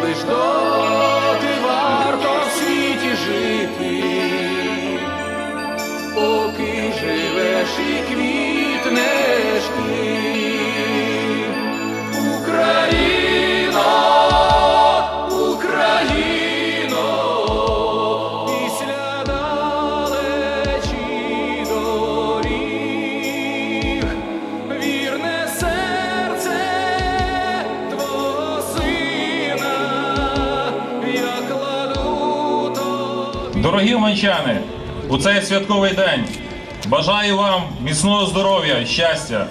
цвісти, Дорогі уманчани, у цей святковий день бажаю вам міцного здоров'я, щастя.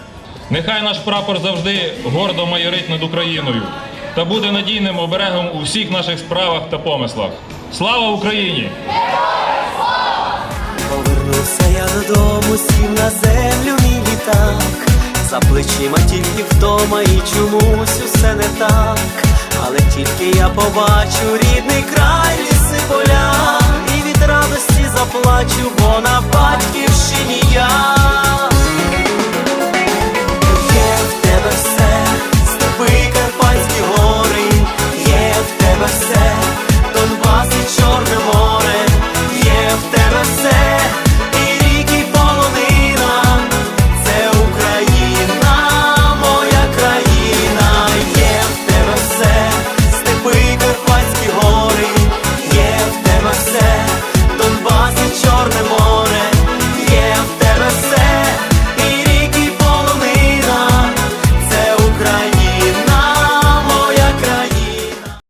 Нехай наш прапор завжди гордо майорить над Україною та буде надійним оберегом у всіх наших справах та помислах. Слава Україні! Повернувся я додому, сів на землю мій літак, за плечима тільки вдома і чомусь усе не так, але тільки я побачу рідний край.